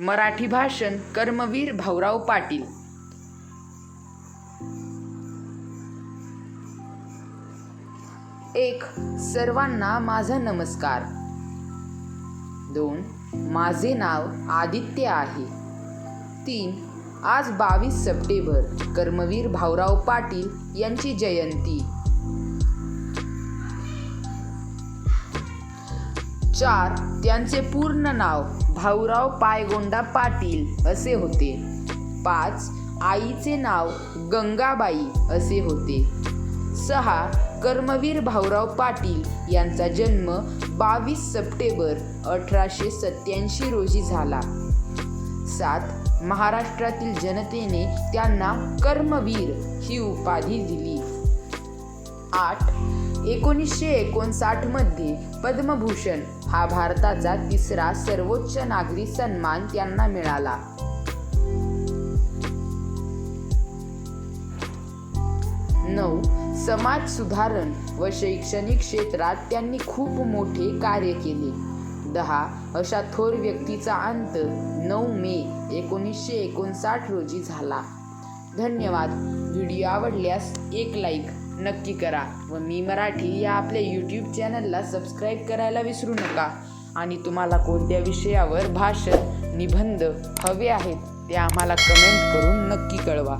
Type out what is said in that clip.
मराठी भाषण कर्मवीर भाऊराव पाटील. एक सर्वांना माझा नमस्कार. दोन माझे नाव आदित्य आहे. तीन आज बावीस सप्टेंबर कर्मवीर भाऊराव पाटील यांची जयंती. चार त्यांचे पूर्ण नाव भाऊराव पायगोंडा पाटील असे होते. पाच आईचे नाव गंगाबाई असे होते. सहा कर्मवीर भाऊराव पाटील यांचा जन्म बावीस सप्टेंबर अठराशे सत्याऐंशी रोजी झाला. सात महाराष्ट्रातील जनतेने त्यांना कर्मवीर ही उपाधी दिली. आठ एकोणीसशे एकोणसाठमध्ये पद्मभूषण हा भारताचा तिसरा सर्वोच्च नागरी सन्मान त्यांना मिळाला. नऊ समाज सुधारण व शैक्षणिक क्षेत्रात त्यांनी खूप मोठे कार्य केले. दहा अशा थोर व्यक्तीचा अंत नऊ मे एकोणीसशे एकोणसाठ रोजी झाला. धन्यवाद. व्हिडिओ आवडल्यास एक लाईक. नक्की करा व मी मराठी या आपल्या यूट्यूब चॅनलला सबस्क्राईब करायला विसरू नका. आणि तुम्हाला कोणत्या विषयावर भाषण निबंध हवे आहेत ते आम्हाला कमेंट करून नक्की कळवा.